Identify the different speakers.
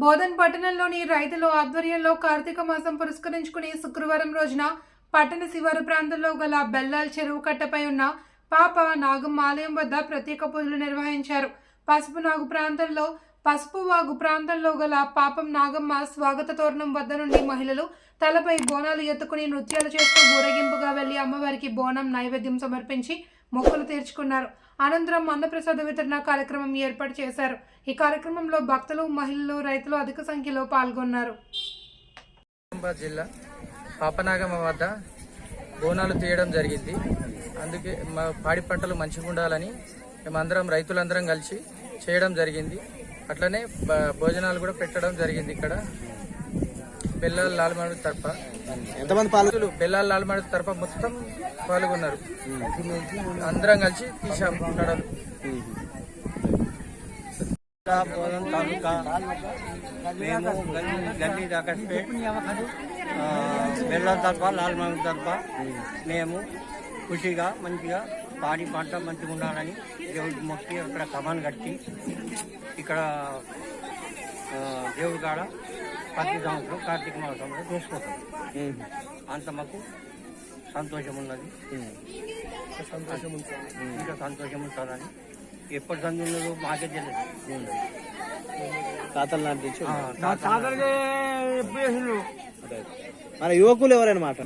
Speaker 1: బోధన్ పట్టణంలోని రైతుల ఆధ్వర్యంలో కార్తీక మాసం పురస్కరించుకుని శుక్రవారం రోజున పట్టణ శివారు ప్రాంతంలో గల బెల్లాల్ చెరువు కట్టపై ఉన్న పాప నాగమ్మ ఆలయం వద్ద ప్రత్యేక పూజలు నిర్వహించారు. పసుపు నాగు ప్రాంతంలో పసుపు వాగు ప్రాంతంలో గల పాపం నాగమ్మ స్వాగత తోరణం వద్ద నుండి మహిళలు తలపై బోనాలు ఎత్తుకుని నృత్యాలు చేస్తూ ఊరేగింపుగా వెళ్ళి అమ్మవారికి బోనం నైవేద్యం సమర్పించి మొక్కులు తీర్చుకున్నారు. అనంతరం అన్నప్రసాద వితరణ కార్యక్రమం ఏర్పాటు చేశారు. ఈ కార్యక్రమంలో భక్తులు మహిళలు రైతులు అధిక సంఖ్యలో పాల్గొన్నారు.
Speaker 2: జిల్లా పాపనాగమ్మ వద్ద బోనాలు తీయడం జరిగింది. అందుకే మా పాడి పంటలు మంచిగా ఉండాలని మేమందరం రైతులందరం కలిసి చేయడం జరిగింది. అట్లనే భోజనాలు కూడా పెట్టడం జరిగింది ఇక్కడ. బెల్లాల లాల్మాడు తరఫ
Speaker 3: ఎంతమంది పాలు
Speaker 2: బెల్లాల లాల్మాడు తరఫ మొత్తం పాల్గొన్నారు. అందరం కలిసి తీసాం
Speaker 4: తాలూకా మేము గల్లీ గల్లీ రాకస్పేట్ బెల్లం తరఫ లాల్మంగ్ తరఫ మేము ఖుషిగా మంచిగా పాడి పంట మంచిగా ఉండాలని దేవుడికి మొక్కి అక్కడ కమాన్ కట్టి ఇక్కడ దేవుడి కాడ ప్రతి సంవత్సరం కార్తీక మాసంలో చేసుకుంటాం అంత మాకు సంతోషం ఉన్నది. సంతోషం ఇంకా సంతోషం ఉంటుందని ఎప్పటి సంది ఉన్నదో మాకే తెలియదు.
Speaker 3: తాతల నాటి నుంచి
Speaker 4: ఆ, తాత-
Speaker 3: మన యువకులు ఎవరైనా మాట